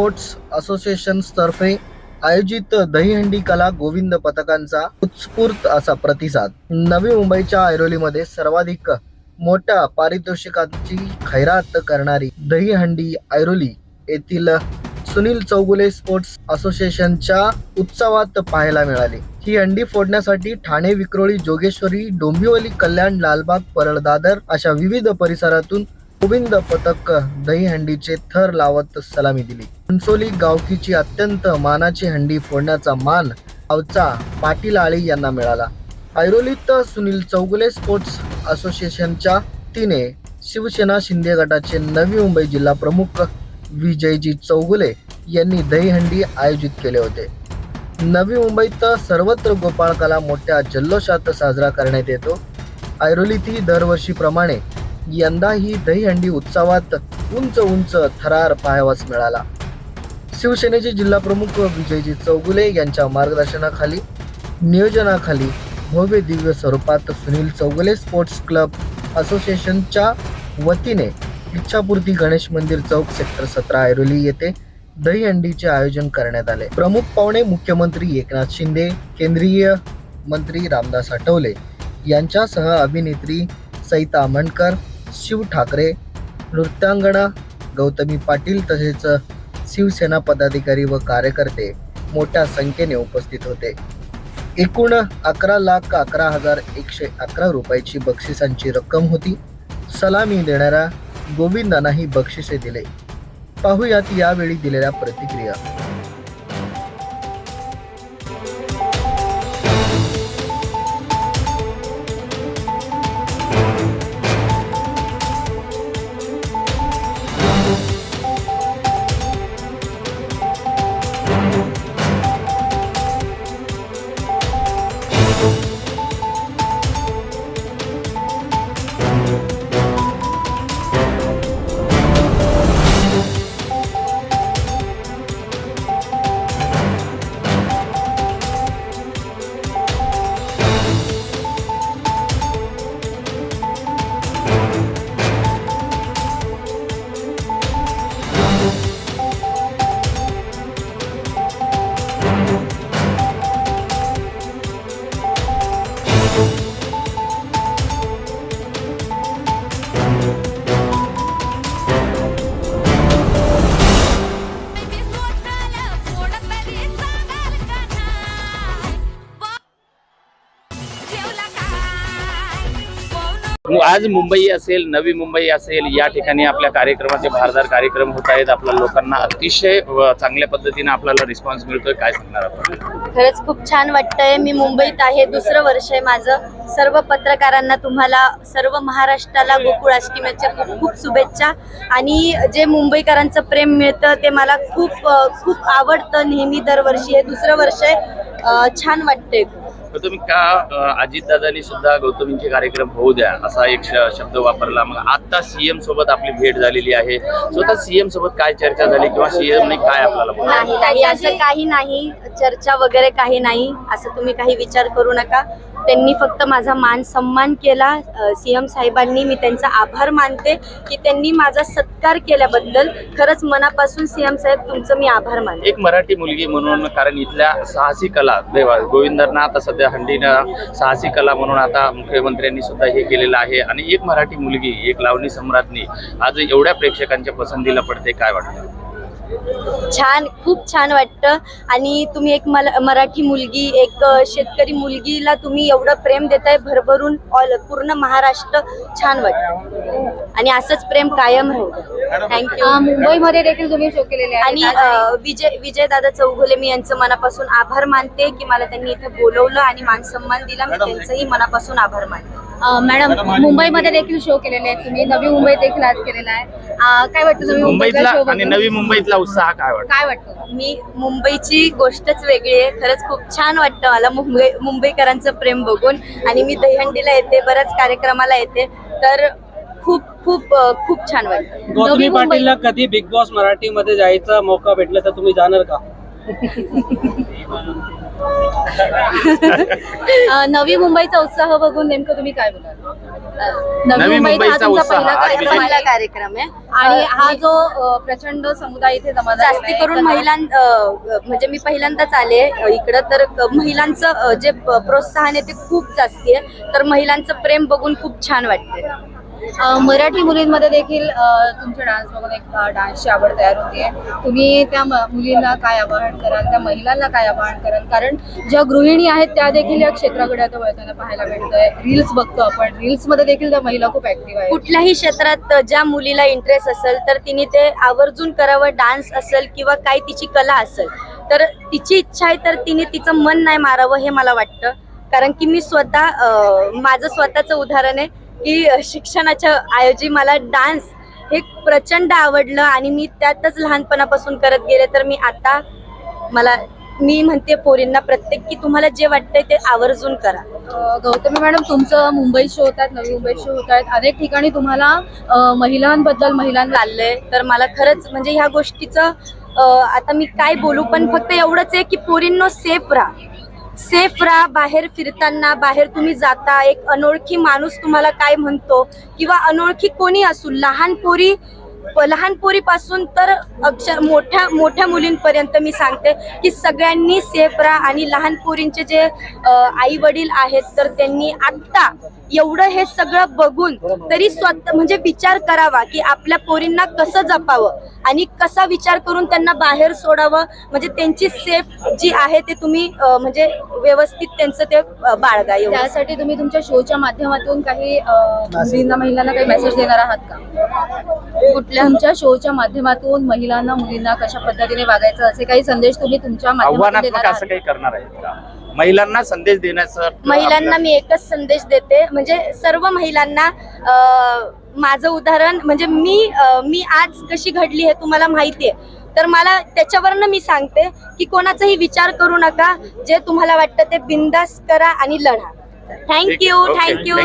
Sports असोसिएशनतर्फे आयोजित दहीहंडी कला गोविंद पथकांचा उत्स्फूर्त असा प्रतिसाद. नवी मुंबईच्या ऐरोलीमध्ये सर्वाधिक मोठ्या पारितोषिकांची खैरात करणारी दहीहंडी ऐरोली येथील सुनील चौगुले स्पोर्ट्स असोसिएशनच्या उत्सवात पाहायला मिळाली. ही हंडी फोडण्यासाठी ठाणे विक्रोळी जोगेश्वरी डोंबिवली कल्याण लालबाग परळ दादर अशा विविध परिसरातून गोविंद पथक दहीहंडीचे थर लावत सलामी दिली. चिंचोली गावकीची अत्यंत मानाची हंडी फोडण्याचा मान गावचा पाटील आळी यांना मिळाला. ऐरोलीत सुनील चौगुले स्पोर्ट्स असोसिएशनच्या तिने शिवसेना शिंदे गटाचे नवी मुंबई जिल्हा प्रमुख विजयजी चौगुले यांनी दहीहंडी आयोजित केले होते. नवी मुंबईत सर्वत्र गोपाळकाला मोठ्या जल्लोषात साजरा करण्यात येतो. ऐरोलीतही दरवर्षीप्रमाणे यंदाही दहीहंडी उत्सवात उंच उंच थरार पाहावास मिळाला. शिवसेनेचे जिल्हाप्रमुख विजयजी चौगुले यांच्या मार्गदर्शनाखाली नियोजनाखाली भव्य दिव्य स्वरूपात सुनील चौगुले स्पोर्ट्स क्लब असोसिएशनच्या वतीने इच्छापूर्ती गणेश मंदिर चौक सेक्टर सतरा ऐरोली येथे दहीहंडीचे आयोजन करण्यात आले. प्रमुख पाहुणे मुख्यमंत्री एकनाथ शिंदे केंद्रीय मंत्री रामदास आठवले यांच्यासह अभिनेत्री सईता आमणकर शिव ठाकरे नृत्यांगणा गौतमी पाटील तसेच शिवसेना पदाधिकारी व कार्यकर्ते मोठ्या संख्येने उपस्थित होते. एकूण अकरा लाख अकरा हजार एकशे अकरा रुपयाची बक्षिसांची रक्कम होती. सलामी देणाऱ्या गोविंदांनाही बक्षिसे दिले. पाहुयात यावेळी दिलेल्या प्रतिक्रिया. आज मुंबई असेल नवी मुंबई असेल या ठिकाणी आपल्या कार्यक्रमाचे भारदार कार्यक्रम होत आहेत. आपल्या लोकांना अतिशय चांगल्या पद्धतीने आपल्याला रिस्पॉन्स मिळतोय. काय सांगणार आपण? खरंच खूप छान वाटतंय. मी मुंबईत आहे. दुसरं वर्ष आहे माझं. सर्व पत्रकारांना तुम्हाला सर्व महाराष्ट्राला गोकुळ अष्टमीच्या खूप खूप शुभेच्छा. आणि जे मुंबईकरांचं प्रेम मिळतं ते मला खूप खूप आवडतं. नेहमी दरवर्षी हे दुसरं वर्ष आहे. छान वाटतंय. तुम्ही का अजितदादांनी सुद्धा गौतमींचे कार्यक्रम होऊ द्या असा एक श- शब्द वापरला. मग आता सीएम सोबत आपली भेट झालेली आहे. स्वतः सीएम सोबत काय चर्चा झाली किंवा सीएम ने काय आपल्याला नाही असं काही नाही. चर्चा वगैरे काही नाही. असं तुम्ही काही विचार करू नका. त्यांनी फक्त माझा मान सन्मान केला. सी एम साहेबांनी मी त्यांचा आभार मानते की त्यांनी माझा सत्कार केल्याबद्दल खरंच मनापासून सी एम साहेब तुमचं मी आभार मानते. एक मराठी मुलगी म्हणून कारण इथल्या साहसी कला देवा गोविंदांना आता सध्या हंडीनं साहसी कला म्हणून आता मुख्यमंत्र्यांनी सुद्धा हे केलेलं आहे. आणि एक मराठी मुलगी एक लावणी सम्राज्ञी आज एवढ्या प्रेक्षकांच्या पसंतीला पडते काय वाटतं? छान खूप छान वाटतं. आणि तुम्ही एक मला मराठी मुलगी एक शेतकरी मुलगीला तुम्ही एवढं प्रेम देताय भरभरून ऑल पूर्ण महाराष्ट्र छान वाटतं. आणि असंच प्रेम कायम राहू थँक्यू मुंबईमध्ये देखील तुम्ही शो केलेले आणि विजय विजयदादा चौगुले मी यांचं मनापासून आभार मानते की मला त्यांनी इथे बोलवलं आणि मान सन्मान दिला. मी त्यांचंही मनापासून आभार मानते. मॅडम मुंबईमध्ये देखील शो केलेले आहेत तुम्ही. नवी मुंबईत देखील आज केलेला आहे. अ, काय वाटतं तुम्ही मुंबईतला आणि नवी मुंबईतला उत्साह काय वाटतं? काय वाटतं? मी मुंबईची गोष्टच वेगळी आहे. खरंच खूप छान वाटतं मला मुंबई मुंबईकरांचं प्रेम बघून. आणि मी दहीहंडीला येते बऱ्याच कार्यक्रमाला येते. तर खूप खूप अ, खूप छान वाटतं. गौतमी मुंबई- पाटीलला कधी बिग बॉस मराठीमध्ये जायचा मौका भेटला तर तुम्ही जाणार का? नवी मुंबईचा उत्साह बघून नेमकं तुम्ही काय बोलाल? नवी मुंबईचा उत्साह आज कार्यक्रम पहिला कार्यक्रम आहे. आणि हा जो अ, प्रचंड समुदाय इथे जमा झालेला जास्ती आहे, करून तर- महिलां अ, म्हणजे मी पहिल्यांदाच आले अ, इकडं तर क- महिलांचं अ, जे प- प्रोत्साहन आहे ते खूप जास्ती आहे. तर महिलांचं प्रेम बघून खूप छान वाटते मराठी मुलींमध्ये देखील तुमच्या डान्स बघून एक डान्सची आवड तयार होते तुम्ही त्या मुलींना काय आवाहन कराल त्या महिलांना काय आवाहन कराल? कारण ज्या गृहिणी आहेत त्या देखील या क्षेत्राकडे आता वळताना पाहायला मिळतंय. रील्स बघतो आपण. रील्समध्ये देखील त्या महिला खूप ऍक्टिव्ह आहे कुठल्याही क्षेत्रात ज्या मुलीला इंटरेस्ट असेल तर तिने ते आवर्जून करावं. डान्स असेल किंवा काय तिची कला असेल तर तिची इच्छा आहे तर तिने तिचं मन नाही मारावं हे मला वाटतं. कारण की मी स्वतः माझं स्वतःचं उदाहरण आहे. की शिक्षणाच्या ऐवजी मला डान्स हे प्रचंड आवडलं आणि मी त्यातच लहानपणापासून करत गेले तर मी आता मला मी म्हणते पोरींना प्रत्येक की तुम्हाला जे वाटतंय ते आवर्जून करा. गौतमी मॅडम तुमचं मुंबई शो होत आहेत नवी मुंबई शो होत आहेत अनेक ठिकाणी तुम्हाला महिलांबद्दल महिलांना चाललंय तर मला खरंच म्हणजे ह्या गोष्टीचं आता मी काय बोलू पण फक्त एवढंच आहे की पोरींनो सेफ राहा. सेफ राहा बाहेर फिरताना बाहेर तुम्ही जाता. एक अनोळखी माणूस तुम्हाला काय म्हणतो? किंवा अनोळखी कोणी असू लहान पोरी लहान पोरीपासून तर अक्षर मोठ्या मोठ्या मुलींपर्यंत मी सांगते की सगळ्यांनी सेफ राहा. आणि लहान पोरींचे जे आई वडील आहेत तर त्यांनी आत्ता एवढं हे सगळं बघून तरी स्वतः म्हणजे विचार करावा की आपल्या पोरींना कसं जपावं आणि कसा विचार करून त्यांना बाहेर सोडावं. म्हणजे त्यांची सेफ जी आहे ते तुम्ही म्हणजे व्यवस्थित त्यांचं ते बाळगा. एवढं. त्यासाठी तुम्ही तुमच्या शोच्या माध्यमातून काही मुलींना महिलांना काही मेसेज देणार आहात का? कुठल्या तुमच्या शोच्या माध्यमातून महिलांना मुलींना कशा पद्धतीने वागायचं असे काही संदेश तुम्ही तुमच्या माध्यमातून देणार असं आहात? महिलांना संदेश देण्याचं महिलांना मी एकच संदेश देते म्हणजे सर्व महिलांना माझं उदाहरण म्हणजे मी मी आज कशी घडली हे तुम्हाला माहिती आहे तर मला त्याच्यावरनं मी सांगते की कोणाचाही विचार करू नका जे तुम्हाला वाटतं ते बिंदास करा आणि लढा. Thank you. Thank you.